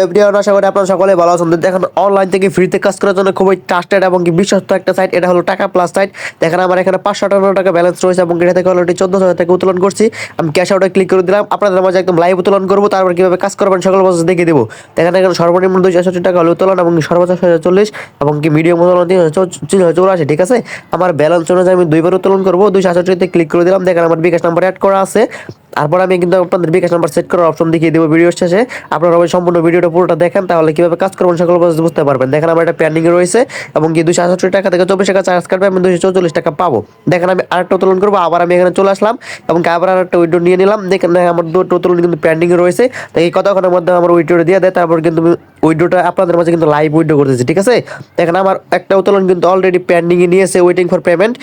Everyone আশা করি আপনারা সকলে ভালো আছেন। দেখেন অনলাইন থেকে ফ্রিতে কাজ করার জন্য খুবই ট্রাস্টেড এবং বিশ্বস্ত একটা সাইট এটা হলো টাকা প্লাস সাইট দেখেন, আমার এখানে পাঁচশো আটান্ন টাকা ব্যালেন্স রয়েছে এবং এটা থেকে অলরেডি চোদ্দ হাজার টাকা উত্তোলন করছি। আমি ক্যাশ আউটে ক্লিক করে দিলাম। আপনাদের মাঝে একদম লাইভ উত্তোলন করব, তারপর কীভাবে কাজ করবেন সকল বছর দেখিয়ে দেবো। দেখেন, এখানে সর্বনিম্ন দুইশো একষট্টি টাকা হলো উত্তোলন এবং সর্বোচ্চ ছয় হাজার চল্লিশ এবং কি মিডিয়াম উত্তোলন চলে ঠিক আছে? আমার ব্যালেন্স অনুযায়ী আমি দুইবার উত্তোলন করব। দুইশো আটষট্টিতে ক্লিক করে দিলাম। দেখেন, আমার বিকাশ নাম্বার অ্যাড করা আছে। তারপর আমি কিন্তু আপনাদের বিকাশ নাম্বার সেট করার অপশন দেখিয়ে দেবো ভিডিও শেষে। আপনারা ওই সম্পূর্ণ ভিডিওটা পুরোটা দেখেন, তাহলে কীভাবে কাজ করবেন সকল বুঝতে পারবেন। দেখেন আমার একটা প্যান্ডিং রয়েছে, এবং কি দুশো আটষট্টি টাকা থেকে চব্বিশ টাকা চার্জ কাটবে, আমি দুশো চৌচল্লিশ টাকা পাবো। দেখেন আমি আরেকটা উত্তোলন করব, আবার আমি এখানে চলে আসলাম, এবং আবার আরেকটা উইডো নিয়ে নিলাম। দেখেন আমার দুটো উত্তোলন কিন্তু প্যান্ডিং রয়েছে, তাই এই কতক্ষণের মধ্যে আমার উইডোটা দিয়ে দেয়, তারপর কিন্তু উইডোটা আপনাদের মাঝে কিন্তু লাইভ উইডো করতেছি, ঠিক আছে? দেখেন আমার একটা উত্তোলন কিন্তু অলরেডি প্যান্ডিংয়ে নিয়েছে ওয়েটিং ফর পেমেন্ট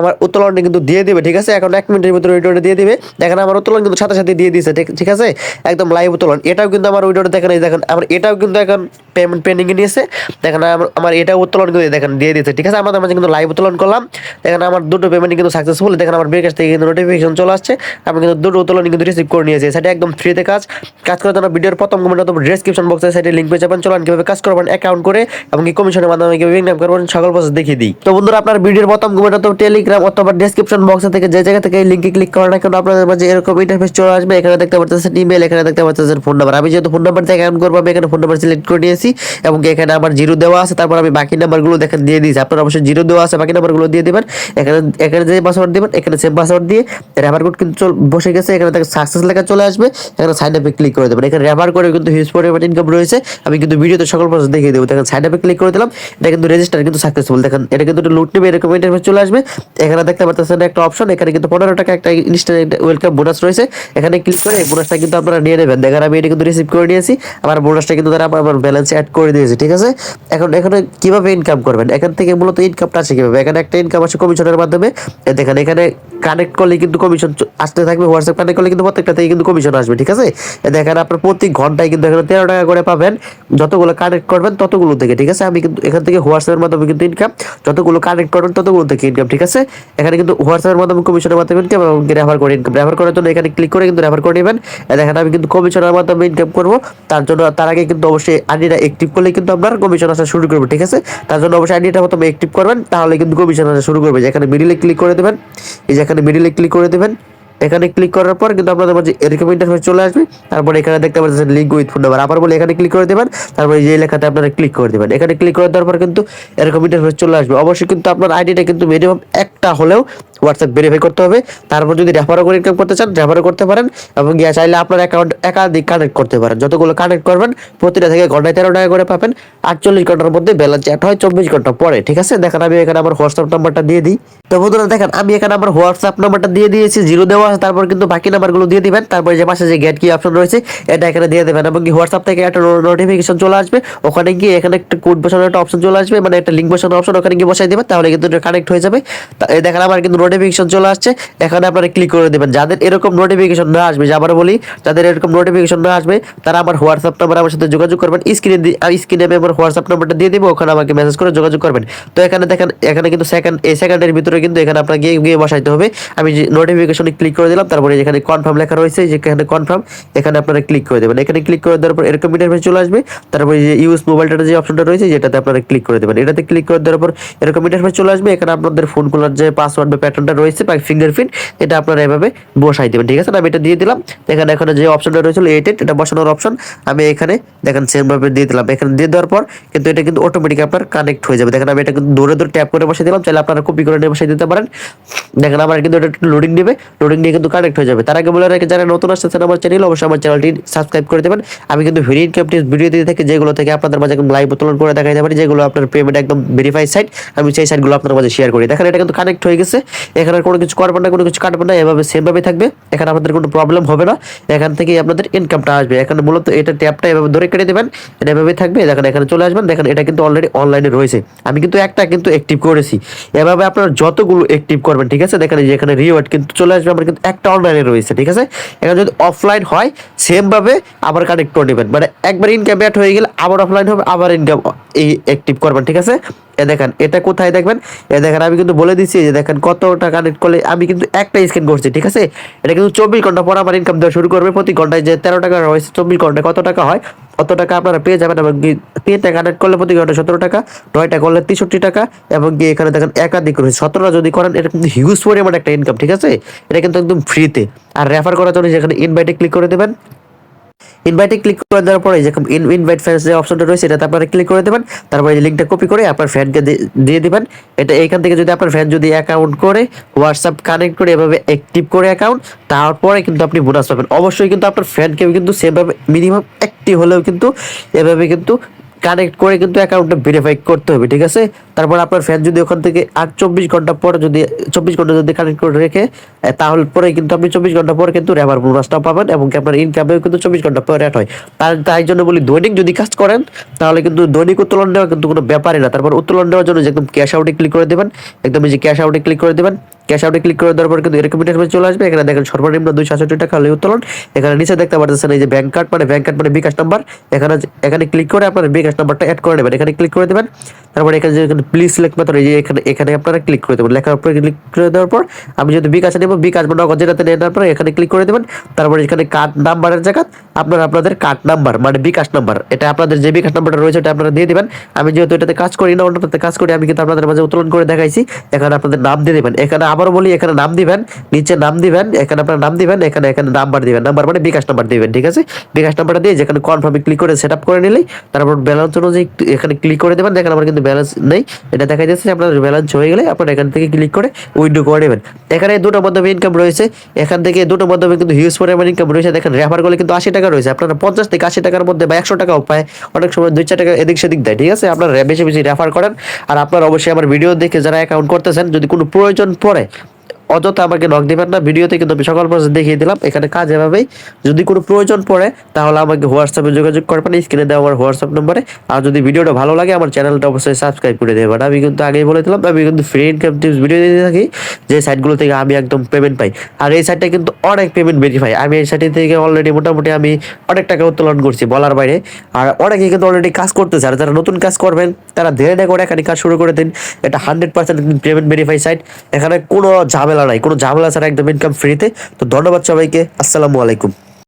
আমার উত্তোলনটা কিন্তু দিয়ে দিবে, ঠিক আছে? এখন এক মিনিটের ভিতরে উইডোটা দিয়ে দিবে। দেখেন আমার উত্তোলন কিন্তু সাথে সাথে দিয়ে দিয়েছে, ঠিক আছে? একদম লাইভ উত্তোলন। এটাও কিন্তু আমার উইডোটা দেখেন, এই দেখেন, আমার এটাও কিন্তু এখন পেমেন্ট পেন্ডিংয়ে নিয়েছে। দেখেন আমার এটাও উত্তোলন কিন্তু দেখেন দিয়ে দিয়েছে, ঠিক আছে? আমাদের মাঝে কিন্তু লাইভ উত্তোলন করলাম। দেখেন আমার দুটো পেমেন্ট কিন্তু সাকসেসফুল দেখেন আমার বিকাশ থেকে কিন্তু নোটিফিকেশন চলে আসছে। আমি কিন্তু দুটো উত্তোলন কিন্তু রিসিভ করে নিয়েছি। সেটা একদম ফ্রিতে কাজ। কাজ করার জন্য ভিডিওর প্রথম কমেন্ট অথবা ডেসক্রিপশন বক্সে সাইডে লিঙ্ক পেয়ে যাবেন, চলুন, কীভাবে কাজ করবেন অ্যাকাউন্ট করে এবং কমিশনের মাধ্যমে কীভাবে ইনকাম করবেন, সকল প্রসেস দেখিয়ে দিই। তো বন্ধুরা, আপনার ভিডিওর প্রথম কমেন্ট অথবা টেলিগ্রাম অথবা ডেসক্রিপশন বক্সে থেকে যে জায়গা থেকে লিঙ্কে ক্লিক করেন না কেন আপনাদের মাঝে এরকম ইন্টারফেস চলে আসবে। এখানে দেখতে পাচ্ছেন ইমেল এখানে দেখতে পাচ্ছেন ফোন নাম্বার আমি যেহেতু ফোন নাম্বার থেকে অ্যাকাউন্ট করব, আমি এখানে ফোন নাম্বার সিলেক্ট করে নিয়েছি এবং এখানে আমার জিরো দেওয়া আছে। তারপর আমি বাকি নাম্বারগুলো দেখেন দিয়ে দিয়েছি। আপনার অবশ্যই জিরো দেওয়া আছে, বাকি নাম্বারগুলো দিয়ে দিবেন। এখানে এখানে যে পাসওয়ার্ড দিবেন, এখানে সেম পাসওয়ার্ড দিয়ে রেফার কোড কিন্তু বসে গেছে। এখানে দেখেন সাকসেস লেখা চলে আসবে। এখানে সাইন আপে ক্লিক করে দেবেন। এখানে রেফার করে কিন্তু হিউজ পরিমাণ ইনকাম রয়েছে। আমি কিন্তু ভিডিওতে সকল প্রসেস দেখিয়ে দেবো। দেখেন সাইন আপে ক্লিক করে দিলাম, এটা কিন্তু রেজিস্টার কিন্তু সাকসেসফুল দেখেন, এটা কিন্তু লুট নেবে, এরকম ইন্টারফেস চলে আসবে। এখানে দেখতে পাচ্ছেন একটা অপশন এখানে কিন্তু পনেরো টাকা একটা ইনস্ট্যান্ট ওয়েলকাম বোনাস রয়েছে। এখানে ক্লিক করে এই বোনাসটা কিন্তু আপনারা নিয়ে নেবেন। দেখেন, আমি এটা কিন্তু রিসিভ করে নিয়েছি। আমার বোনাসটা কিন্তু তারা আমার ব্যালেন্স অ্যাড করে দিয়েছে, ঠিক আছে? এখন, এখানে কীভাবে ইনকাম করবেন? এখান থেকে মূলত ইনকামটা আছে কীভাবে? এখানে একটা ইনকাম আসে কমিশনের মাধ্যমে। দেখেন, এখানে কানেক্ট করলে কিন্তু কমিশন আসতে থাকবে হোয়াটসঅ্যাপ কানেক্ট করলে কিন্তু প্রত্যেকটা থেকে কিন্তু কমিশন আসবে, ঠিক আছে? দেখেন, আপনার প্রতি ঘন্টায় কিন্তু এখানে তেরো টাকা করে পাবেন। যতগুলো কানেক্ট করবেন ততগুলো থেকে, ঠিক আছে? আমি কিন্তু এখান থেকে হোয়াটসঅ্যাপের মাধ্যমে কিন্তু ইনকাম যতগুলো কানেক্ট করবেন ততগুলো থেকে ইনকাম ঠিক আছে? এখানে কিন্তু হোয়াটসঅ্যাপের মাধ্যমে কমিশনের মাধ্যমে ইনকাম এবং রেফার করে ইনকাম রেফার করার জন্য এখানে ক্লিক করে কিন্তু রেফার করে নেবেন। এ দেখেন, আমি কিন্তু কমিশনের মাধ্যমে ইনকাম করব। তার জন্য, তার আগে কিন্তু অবশ্যই আইডিটা অ্যাক্টিভ করলে কিন্তু আপনার কমিশন আসা শুরু করবে, ঠিক আছে? তার জন্য অবশ্যই আইডিটা প্রথমে অ্যাক্টিভ করবেন, তাহলে কিন্তু কমিশন আসা শুরু করবে। যেখানে মিডিলে ক্লিক করে দেবেন, এই যে এখানে মিডিলে ক্লিক করে দেবেন এখানে ক্লিক করার পর কিন্তু আপনাদের মাঝে এরকম ইন্টারফেস চলে আসবে। তারপরে এখানে দেখতে পাচ্ছেন লিঙ্ক উইথ ফোন নাম্বার আবার বলে, এখানে ক্লিক করে দেবেন, তারপর যে লেখাতে আপনারা ক্লিক করে দেবেন। এখানে ক্লিক করে দেওয়ার পর কিন্তু এরকম ইন্টারফেস চলে আসবে। অবশ্যই কিন্তু আপনার আইডিটা কিন্তু মিনিমাম একটা হলেও হোয়াটসঅ্যাপ ভেরিফাই করতে হবে। তারপর যদি রেফারও করে ইনকাম করতে চান রেফারও করতে পারেন এবং চাইলে আপনার অ্যাকাউন্ট একাধিক কানেক্ট করতে পারেন। যতগুলো কানেক্ট করবেন, প্রতিটা থেকে ঘন্টায় তেরো টাকা করে পাবেন। আটচল্লিশ ঘণ্টার মধ্যে ব্যালেন্স অ্যাড হয় চব্বিশ ঘণ্টা পরে, ঠিক আছে? দেখেন, আমি এখানে আমার হোয়াটসঅ্যাপ নাম্বারটা দিয়ে দিই। তো বন্ধুরা, দেখেন, আমি এখানে আমার হোয়াটসঅ্যাপ নাম্বারটা দিয়ে দিয়েছি জিরো দেওয়া আছে, তারপর কিন্তু বাকি নাম্বারগুলো দিয়ে দিবেন। তারপরে যে পাশে যে গেট কি অপশন রয়েছে, এটা এখানে দিয়ে দেবেন এবং কি হোয়াটসঅ্যাপ থেকে একটা নোটিফিকেশন চলে আসবে। ওখানে গিয়ে এখানে একটা কোড বসানোর একটা অপশন চলে আসবে মানে একটা লিঙ্ক বসানোর অপশন ওখানে গিয়ে বসাই দেবেন, তাহলে কিন্তু কানেক্ট হয়ে যাবে। দেখেন, আমার কিন্তু নোটিফিকেশন চলে আসছে, এখানে আপনারা ক্লিক করে দেবেন। যাদের এরকম নোটিফিকেশন না আসবে আবার বলি, যাদের এরকম নোটিফিকেশন না আসবে, তারা আমার হোয়াটসঅ্যাপ নাম্বার আমার সাথে যোগাযোগ করবেন। স্ক্রিনে স্ক্রিনে আমি আমার হোয়াটসঅ্যাপ নাম্বারটা দিয়ে দিব, ওখানে আমাকে মেসেজ করে যোগাযোগ করবেন। তো এখানে দেখেন, এখানে কিন্তু সেকেন্ড এই সেকেন্ডের ভিতরে কিন্তু এখানে আপনার গিয়ে গিয়ে বসাইতে হবে। আমি যে নোটিফিকেশনে ক্লিক করে দিলাম, তারপরে এখানে কনফার্ম লেখা রয়েছে, যেখানে কনফার্ম এখানে আপনারা ক্লিক করে দেবেন। এখানে ক্লিক করে দেওয়ার পর এরকম ইন্টারফেস চলে আসবে। তারপরে যে ইউজ মোবাইল ডাটা যে অপশনটা রয়েছে, যেটাতে আপনারা ক্লিক করে দেবেন। এটাতে ক্লিক করে দেওয়ার পর এরকম ইন্টারফেস চলে আসবে। এখানে আপনাদের ফোন খোলার যে পাসওয়ার্ড বা প্যাটার্নটা রয়েছে ফিঙ্গারপ্রিন্ট এটা আপনারা এভাবে বসাই দেবেন, ঠিক আছে? আমি এটা দিয়ে দিলাম। এখানে এখানে যে অপশনটা রয়েছে এইটেড এটা বসানোর অপশন আমি এখানে দেখেন সেম ভাবে দিয়ে দিলাম। এখানে দিয়ে দেওয়ার পর কিন্তু এটা কিন্তু অটোমেটিক আপনার কানেক্ট হয়ে যাবে। দেখেন আমি এটা কিন্তু দৌড়ে দৌড়ে ট্যাপ করে বসে দিলাম, চাইলে আপনারা কপি করে নিয়ে বসে দিতে পারেন। দেখেন আমার কিন্তু এটা লোডিং নেবে লোডিং নিয়ে কিন্তু কানেক্ট হয়ে যাবে। তার আগে বলে রাখি, যারা নতুন আসতেছেন আমার চ্যানেল অবশ্যই আমার চ্যানেলটি সাবস্ক্রাইব করে দেবেন। আমি কিন্তু ভেরি ইনকাম ভিডিও দিয়ে থাকি, যেগুলো থেকে আপনাদের মাঝে একদম লাইভ উত্তোলন করে দেখাইতে পারি, যেগুলো আপনার পেমেন্ট একদম ভেরিফাই সাইট আমি সেই সাইটগুলো আপনার মাঝে শেয়ার করি। দেখেন এটা কিন্তু কানেক্ট হয়ে গেছে। এখানে কোনো কিছু করবেন না, কোনো কিছু কাটবেন না, এভাবে সেম ভাবে থাকবে। এখানে আপনাদের কোনো প্রবলেম হবে না। এখান থেকে আপনাদের ইনকামটা আসবে। এখানে মূলত এটা ট্যাপটা এভাবে ধরে কেটে দেবেন, এটা এভাবে থাকবে। দেখেন এখানে চলে আসবেন, দেখেন এটা কিন্তু অলরেডি অনলাইনে রয়েছে। আমি কিন্তু একটা কিন্তু অ্যাক্টিভ করেছি। এভাবে আপনারা যতগুলো অ্যাক্টিভ করবেন, ঠিক আছে? দেখেন এখানে রিওয়ার্ড কিন্তু চলে আসবে আমার কিন্তু একটা অনলাইনে রয়েছে, ঠিক আছে? এখানে যদি অফলাইন হয় সেমভাবে আবার কানেক্ট করে নেবেন। মানে একবার ইনকাম অ্যাড হয়ে গেলে আবার অফলাইন হবে, আবার ইনকাম এই অ্যাক্টিভ করবেন, ঠিক আছে? এ দেখেন, এটা কোথায় দেখবেন? এ দেখেন, আমি কিন্তু বলে দিচ্ছি যে দেখেন কত টাকা কানেক্ট করলে আমি কিন্তু একটা স্ক্যান করছি, ঠিক আছে? এটা কিন্তু চব্বিশ ঘণ্টা পর আমার ইনকাম দেওয়া শুরু করবে প্রতি ঘন্টায় যে তেরো টাকা রয়েছে চব্বিশ ঘন্টায় কত টাকা হয়? কত টাকা আপনারা পেয়ে যাবেন এবং কি তিনটা কানেক্ট করলে প্রতি ঘন্টায় সতেরো টাকা, নয়টা করলে তেষট্টি টাকা এবং গিয়ে এখানে দেখেন একাধিক রয়েছে। সতেরোটা যদি করেন, এটা কিন্তু হিউজ পরিমাণ একটা ইনকাম ঠিক আছে? এটা কিন্তু একদম ফ্রিতে আর রেফার করার জন্য যেখানে ইনভাইটে ক্লিক করে দেবেন। ইনভাইটে ক্লিক করে দেওয়ার পরে যেরকম ইনভাইট ফ্রেন্ডস যে অপশনটা রয়েছে, এটাতে আপনারা ক্লিক করে দেবেন। তারপরে এই লিঙ্কটা কপি করে আপনার ফ্রেন্ডকে দিয়ে দিবেন। এটা এইখান থেকে যদি আপনার ফ্রেন্ড যদি অ্যাকাউন্ট করে হোয়াটসঅ্যাপ কানেক্ট করে এভাবে অ্যাক্টিভ করে অ্যাকাউন্ট তারপরে কিন্তু আপনি বোনাস পাবেন। অবশ্যই কিন্তু আপনার ফ্রেন্ডকেও কিন্তু সেভাবে মিনিমাম একটি হলেও কিন্তু এভাবে কিন্তু কানেক্ট করে কিন্তু অ্যাকাউন্টটা ভেরিফাই করতে হবে, ঠিক আছে? তারপর আপনার ফ্যান যদি ওখান থেকে আর চব্বিশ ঘণ্টা পর যদি, চব্বিশ ঘণ্টা যদি কানেক্ট করে রেখে তাহলে পরে কিন্তু আপনি চব্বিশ ঘণ্টা পর কিন্তু রেবার বোনাসটা পাবেন এবং আপনার ইনকামেও কিন্তু চব্বিশ ঘণ্টা পর অ্যাড হয়। তার, তাই জন্য বলি, দৈনিক যদি কাজ করেন, তাহলে কিন্তু দৈনিক উত্তোলন দেওয়া কিন্তু কোনো ব্যাপারই না। তারপর উত্তোলন দেওয়ার জন্য যে একদম ক্যাশ আউটে ক্লিক করে দেবেন, একদম এই যে ক্যাশ আউটে ক্লিক করে দেবেন ক্যাশ আউটে ক্লিক করে দেওয়ার পর কিন্তু এরকম ইন্টারফেস চলে আসবে। এখানে দেখেন সর্বনিম্ন দুই সাতষট্টি টাকা হলে উত্তোলন। এখানে নিচে দেখতে পাচ্ছেন এই যে ব্যাংক কার্ড মানে ব্যাংক কার্ড মানে বিকাশ নাম্বার এখানে এখানে ক্লিক করে আপনার বিকাশ নাম্বারটা অ্যাড করে নেবেন। এখানে ক্লিক করে দেবেন। তারপরে এখানে যে প্লিজ সিলেক্ট মেথড এই যে এখানে এখানে আপনারা ক্লিক করে দেবেন। লেখার উপরে ক্লিক করে দেওয়ার পর আমি যদি বিকাশ নেব, বিকাশ বা নগদ যেটাতে নেওয়ার পর এখানে ক্লিক করে দেবেন। তারপরে এখানে কার্ড নাম্বারের জায়গা আপনারা আপনাদের কার্ড নাম্বার মানে বিকাশ নাম্বার, এটা আপনাদের যে বিকাশ নাম্বারটা রয়েছে এটা আপনারা দিয়ে দিবেন। আমি যেহেতু এটাতে কাজ করি না, অন্যটাতে কাজ করি, আমি কিন্তু আপনাদের মাঝে উত্তোলন করে দেখাইছি। এখানে আপনাদের নাম দিয়ে দেবেন। এখানে আবারও বলি, এখানে নাম দিবেন, নিচে নাম দিবেন, এখানে আপনার নাম দিবেন, এখানে এখানে নাম্বার দিবেন। নাম্বার মানে বিকাশ নাম্বার দিবেন, ঠিক আছে? বিকাশ নাম্বারটা দিয়ে যেখানে কনফার্মে ক্লিক করে সেট আপ করে নিলেই তারপর ব্যালেন্স অনুযায়ী এখানে ক্লিক করে দেবেন। দেখেন আমার কিন্তু ব্যালেন্স নেই। এটা দেখা যাচ্ছে আপনার ব্যালেন্স হয়ে গেলে আপনার এখান থেকে ক্লিক করে উইন্ডো করে নেবেন। এখানে দুটো মাধ্যমে ইনকাম রয়েছে। এখান থেকে দুটো মাধ্যমে কিন্তু হিউজ পরিমাণ ইনকাম রয়েছে। দেখেন রেফার করলে কিন্তু আশি টাকা রয়েছে। আপনারা পঞ্চাশ থেকে আশি টাকার মধ্যে বা একশো টাকাও পায়। অনেক সময় দুই চার টাকা এদিক সেদিক দেয়। ঠিক আছে? আপনারা বেশি বেশি রেফার করেন। আর আপনারা অবশ্যই আমার ভিডিও দেখে যারা অ্যাকাউন্ট করতেছেন, যদি কোনো প্রয়োজন পড়ে অযথা আমাকে নক দিবেন না। ভিডিওতে কিন্তু আমি সকল প্রসেস দেখিয়ে দিলাম। এখানে কাজ এভাবেই। যদি কোনো প্রয়োজন পড়ে, তাহলে আমাকে হোয়াটসঅ্যাপে যোগাযোগ করবেন। স্ক্রিনে দেওয়া আমার হোয়াটসঅ্যাপ নম্বরে। আর যদি ভিডিওটা ভালো লাগে, আমার চ্যানেলটা অবশ্যই সাবস্ক্রাইব করে দেবেন। আমি কিন্তু আগেই বলে দিলাম, আমি কিন্তু ফ্রি ইনকাম টিপস ভিডিও দিতে থাকি, যে সাইটগুলো থেকে আমি একদম পেমেন্ট পাই। আর এই সাইটটা কিন্তু অনেক পেমেন্ট ভেরিফাই আমি এই সাইট থেকে অলরেডি মোটামুটি আমি অনেক টাকা উত্তোলন করছি বলার বাইরে। আর অনেকে কিন্তু অলরেডি কাজ করতেছে। আর যারা নতুন কাজ করবেন, তারা ধীরে ধীরে করে এখানে কাজ শুরু করে দিন। এটা hundred percent payment verify site এখানে কোনো ঝামেলা নাই কোনো ঝামেলা ছাড়া একদম ইনকাম ফ্রিতে তো ধন্যবাদ সবাইকে আসসালামু আলাইকুম।